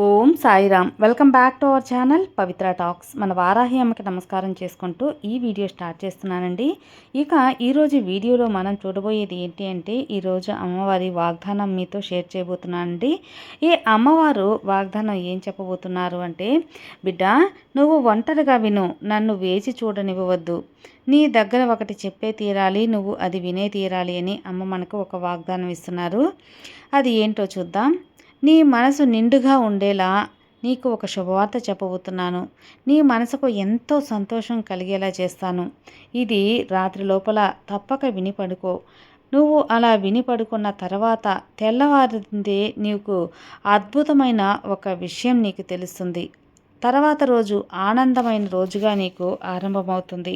Om Sairam. Welcome back to our channel Pavitra talks. మన వారాహి అమ్మకి నమస్కారం చేసుకుంటూ ఈ వీడియో స్టార్ట్ చేస్తున్నానండి. ఇక ఈరోజు వీడియోలో మనం చూడబోయేది ఏంటి అంటే ఈరోజు అమ్మవారి వాగ్దానం మీతో షేర్ చేయబోతున్నానండి. ఈ అమ్మవారు వాగ్దానం ఏం చెప్పబోతున్నారు అంటే బిడ్డ నువ్వు ఒంటరిగా విను. నన్ను వేచి చూడనివ్వవద్దు. నీ దగ్గర ఒకటి చెప్పే తీరాలి నువ్వు అది వినే తీరాలి అని అమ్మ మనకు ఒక వాగ్దానం ఇస్తున్నారు. అది ఏంటో చూద్దాం. నీ మనసు నిండుగా ఉండేలా నీకు ఒక శుభవార్త చెప్పబోతున్నాను. నీ మనసుకు ఎంతో సంతోషం కలిగేలా చేస్తాను. ఇది రాత్రి లోపల తప్పక విని పడుకో నువ్వు అలా విని పడుకున్న తర్వాత తెల్లవారిందే నీకు అద్భుతమైన ఒక విషయం నీకు తెలుస్తుంది. తర్వాత రోజు ఆనందమైన రోజుగా నీకు ఆరంభమవుతుంది.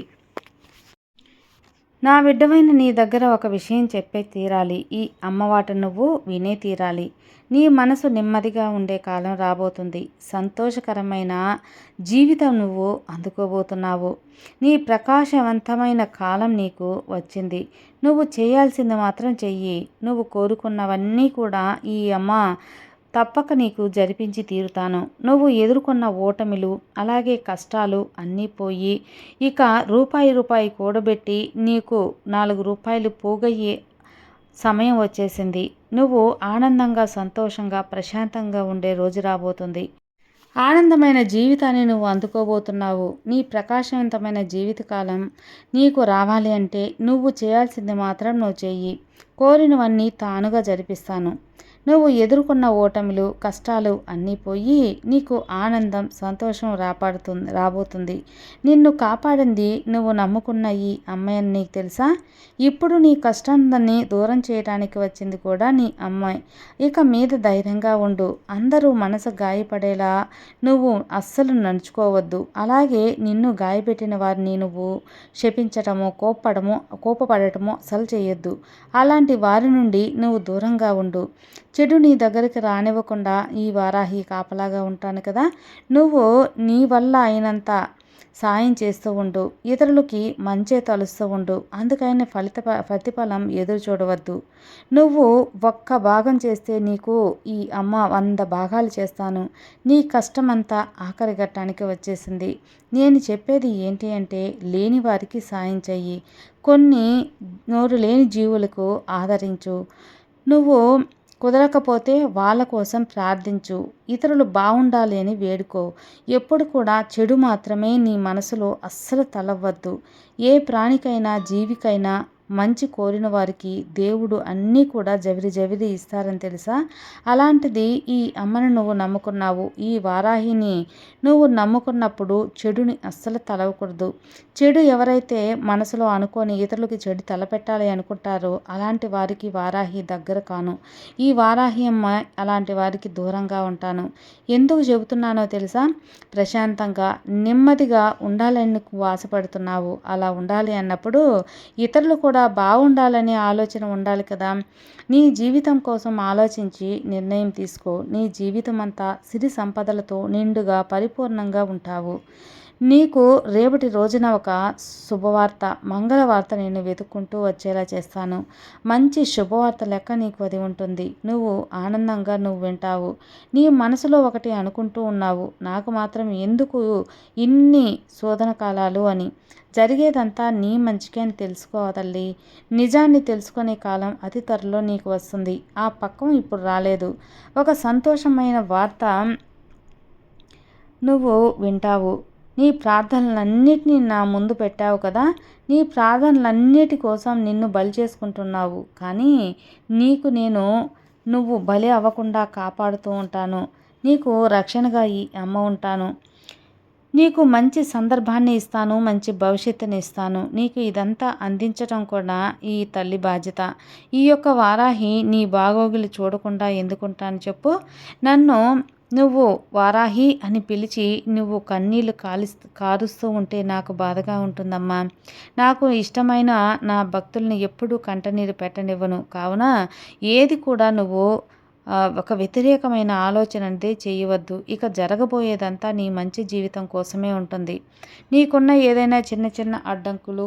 నా బిడ్డమైన నీ దగ్గర ఒక విషయం చెప్పే తీరాలి. ఈ అమ్మవాట నువ్వు వినే తీరాలి. నీ మనసు నెమ్మదిగా ఉండే కాలం రాబోతుంది. సంతోషకరమైన జీవితం నువ్వు అందుకోబోతున్నావు. నీ ప్రకాశవంతమైన కాలం నీకు వచ్చింది. నువ్వు చేయాల్సింది మాత్రం చెయ్యి. నువ్వు కోరుకున్నవన్నీ కూడా ఈ అమ్మ తప్పక నీకు జరిపించి తీరుతాను. నువ్వు ఎదుర్కొన్న ఓటమిలు అలాగే కష్టాలు అన్నీ పోయి ఇక రూపాయి రూపాయి కూడబెట్టి నీకు నాలుగు రూపాయలు పోగయ్యే సమయం వచ్చేసింది. నువ్వు ఆనందంగా సంతోషంగా ప్రశాంతంగా ఉండే రోజు రాబోతుంది. ఆనందమైన జీవితాన్ని నువ్వు అందుకోబోతున్నావు. నీ ప్రకాశవంతమైన జీవితకాలం నీకు రావాలి అంటే నువ్వు చేయాల్సింది మాత్రం నువ్వు చెయ్యి. కోరినవన్నీ తానుగా జరిపిస్తాను. నువ్వు ఎదుర్కొన్న ఓటమిలు కష్టాలు అన్నీ పోయి నీకు ఆనందం సంతోషం రాపాడుతుంది రాబోతుంది. నిన్ను కాపాడింది నువ్వు నమ్ముకున్న ఈ అమ్మాయి అని నీకు తెలుసా? ఇప్పుడు నీ కష్టాన్ని దూరం చేయడానికి వచ్చింది కూడా నీ అమ్మాయి. ఇక మీద ధైర్యంగా ఉండు. అందరూ మనసు గాయపడేలా నువ్వు అస్సలు నడుచుకోవద్దు. అలాగే నిన్ను గాయపెట్టిన వారిని నువ్వు శపించటమో కోప్పడమో కోపపడటమో అసలు చేయొద్దు. అలాంటి వారి నుండి నువ్వు దూరంగా ఉండు. చెడు నీ దగ్గరికి రానివ్వకుండా ఈ వారాహి కాపలాగా ఉంటాను కదా. నువ్వు నీ వల్ల అయినంత సాయం చేస్తూ ఉండు. ఇతరులకి మంచే తలుస్తూ ఉండు. అందుకైన ఫలిత ప్రతిఫలం ఎదురు చూడవద్దు. నువ్వు ఒక్క భాగం చేస్తే నీకు ఈ అమ్మ వంద భాగాలు చేస్తాను. నీ కష్టమంతా ఆఖరి ఘట్టానికి వచ్చేసింది. నేను చెప్పేది ఏంటి అంటే లేని వారికి సాయం చెయ్యి. కొన్ని నోరు లేని జీవులకు ఆదరించు. నువ్వు కుదరకపోతే వాళ్ళ కోసం ప్రార్థించు. ఇతరులు బాగుండాలి అని వేడుకో. ఎప్పుడు కూడా చెడు మాత్రమే నీ మనసులో అస్సలు తలవ్వద్దు. ఏ ప్రాణికైనా జీవికైనా మంచి కోరిన వారికి దేవుడు అన్నీ కూడా జవిరి జవిరి ఇస్తారని తెలుసా? అలాంటిది ఈ అమ్మను నువ్వు నమ్ముకున్నావు ఈ వారాహిని నువ్వు నమ్ముకున్నప్పుడు చెడుని అస్సలు తలవకూడదు. చెడు ఎవరైతే మనసులో అనుకొని ఇతరులకి చెడు తలపెట్టాలి అనుకుంటారో అలాంటి వారికి వారాహి దగ్గర కాను. ఈ వారాహి అమ్మ అలాంటి వారికి దూరంగా ఉంటాను. ఎందుకు చెబుతున్నానో తెలుసా? ప్రశాంతంగా నెమ్మదిగా ఉండాలని ఆశపడుతున్నావు. అలా ఉండాలి అన్నప్పుడు ఇతరులు కూడా కూడా బాగుండాలనే ఆలోచన ఉండాలి కదా. నీ జీవితం కోసం ఆలోచించి నిర్ణయం తీసుకో. నీ జీవితం అంతా సిరి సంపదలతో నిండుగా పరిపూర్ణంగా ఉంటావు. నీకు రేపటి రోజున ఒక శుభవార్త మంగళవార్త నేను వెతుక్కుంటూ వచ్చేలా చేస్తాను. మంచి శుభవార్త లెక్క నీకు అది ఉంటుంది. నువ్వు ఆనందంగా నువ్వు వింటావు. నీ మనసులో ఒకటి అనుకుంటూ ఉన్నావు. నాకు మాత్రం ఎందుకు ఇన్ని శోధన కాలాలు అని. జరిగేదంతా నీ మంచికే అని తెలుసుకో తల్లి. నిజాన్ని తెలుసుకునే కాలం అతి త్వరలో నీకు వస్తుంది. ఆ పక్కం ఇప్పుడు రాలేదు. ఒక సంతోషమైన వార్త నువ్వు వింటావు. నీ ప్రార్థనలన్నిటినీ నా ముందు పెట్టావు కదా. నీ ప్రార్థనలన్నిటి కోసం నిన్ను బలి చేసుకుంటున్నావు. కానీ నీకు నేను నువ్వు బలి అవ్వకుండా కాపాడుతూ ఉంటాను. నీకు రక్షణగా ఈ అమ్మ ఉంటాను. నీకు మంచి సందర్భాన్ని ఇస్తాను మంచి భవిష్యత్తుని ఇస్తాను. నీకు ఇదంతా అందించడం కూడా ఈ తల్లి బాధ్యత. ఈ యొక్క వారాహి నీ బాగోగులు చూడకుండా ఎందుకుంటాను చెప్పు. నన్ను నువ్వు వారాహి అని పిలిచి నువ్వు కన్నీళ్ళు కాలుస్తూ కారుస్తూ ఉంటే నాకు బాధగా ఉంటుందమ్మా. నాకు ఇష్టమైన నా భక్తుల్ని ఎప్పుడూ కంటనీరు పెట్టనివ్వను. కావున ఏది కూడా నువ్వు ఒక వ్యతిరేకమైన ఆలోచన అంటే చేయవద్దు. ఇక జరగబోయేదంతా నీ మంచి జీవితం కోసమే ఉంటుంది. నీకున్న ఏదైనా చిన్న చిన్న అడ్డంకులు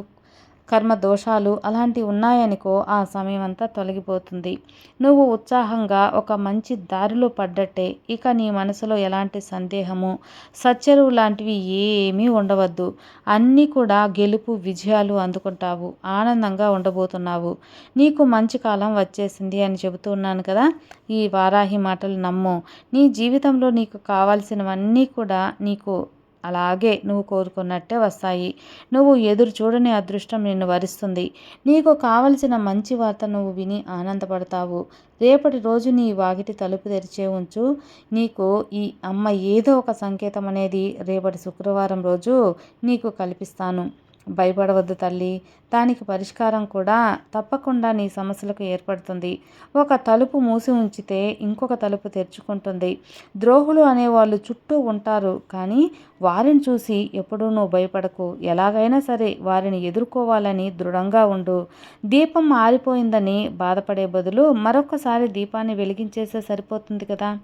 కర్మ దోషాలు అలాంటివి ఉన్నాయనుకో ఆ సమయం అంతా తొలగిపోతుంది. నువ్వు ఉత్సాహంగా ఒక మంచి దారిలో పడ్డట్టే. ఇక నీ మనసులో ఎలాంటి సందేహము సచ్చరువు లాంటివి ఏమీ ఉండవద్దు. అన్నీ కూడా గెలుపు విజయాలు అందుకుంటావు. ఆనందంగా ఉండబోతున్నావు. నీకు మంచి కాలం వచ్చేసింది అని చెబుతూ ఉన్నాను కదా? ఈ వారాహి మాటలు నమ్ము. నీ జీవితంలో నీకు కావాల్సినవన్నీ కూడా నీకు అలాగే నువ్వు కోరుకున్నట్టే వస్తాయి. నువ్వు ఎదురు చూడని అదృష్టం నిన్ను వరిస్తుంది. నీకు కావలసిన మంచి వార్త నువ్వు విని ఆనందపడతావు. రేపటి రోజు నీ వాకిటి తలుపు తెరిచే ఉంచు. నీకు ఈ అమ్మ ఏదో ఒక సంకేతం అనేది రేపటి శుక్రవారం రోజు నీకు కల్పిస్తాను. భయపడవద్దు తల్లి. దానికి పరిష్కారం కూడా తప్పకుండా నీ సమస్యలకు ఏర్పడుతుంది. ఒక తలుపు మూసి ఉంచితే ఇంకొక తలుపు తెరుచుకుంటుంది. ద్రోహులు అనేవాళ్ళు చుట్టూ ఉంటారు. కానీ వారిని చూసి ఎప్పుడూ నువ్వు భయపడకు. ఎలాగైనా సరే వారిని ఎదుర్కోవాలని దృఢంగా ఉండు. దీపం ఆరిపోయిందని బాధపడే బదులు మరొకసారి దీపాన్ని వెలిగించేస్తే సరిపోతుంది కదా?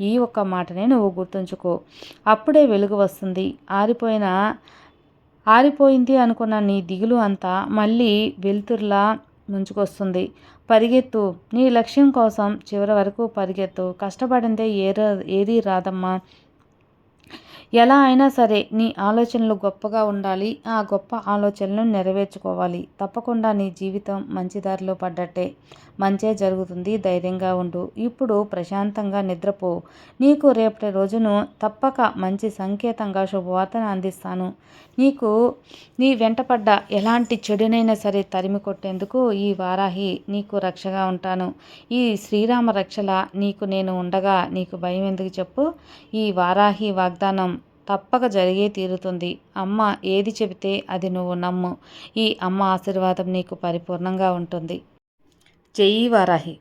ఈ ఒక్క మాటనే నువ్వు గుర్తుంచుకో. అప్పుడే వెలుగు వస్తుంది. ఆరిపోయిన ఆరిపోయింది అనుకున్న నీ దిగులు అంతా మళ్ళీ వెలుతురులా ముంచుకొస్తుంది. పరిగెత్తు. నీ లక్ష్యం కోసం చివరి వరకు పరిగెత్తు. కష్టపడిందే ఏ ఏదీ రాదమ్మా. ఎలా అయినా సరే నీ ఆలోచనలు గొప్పగా ఉండాలి. ఆ గొప్ప ఆలోచనలను నెరవేర్చుకోవాలి. తప్పకుండా నీ జీవితం మంచి దారిలో పడ్డట్టే. మంచే జరుగుతుంది. ధైర్యంగా ఉండు. ఇప్పుడు ప్రశాంతంగా నిద్రపో. నీకు రేపటి రోజును తప్పక మంచి సంకేతంగా శుభవార్తను అందిస్తాను. నీకు నీ వెంటపడ్డ ఎలాంటి చెడునైనా సరే తరిమి కొట్టేందుకు ఈ వారాహి నీకు రక్షగా ఉంటాను. ఈ శ్రీరామ రక్షల నీకు నేను ఉండగా నీకు భయం ఎందుకు చెప్పు? ఈ వారాహి వాగ్దానం తప్పక జరిగే తీరుతుంది. అమ్మ ఏది చెబితే అది నువ్వు నమ్ము. ఈ అమ్మ ఆశీర్వాదం నీకు పరిపూర్ణంగా ఉంటుంది. జై వారాహి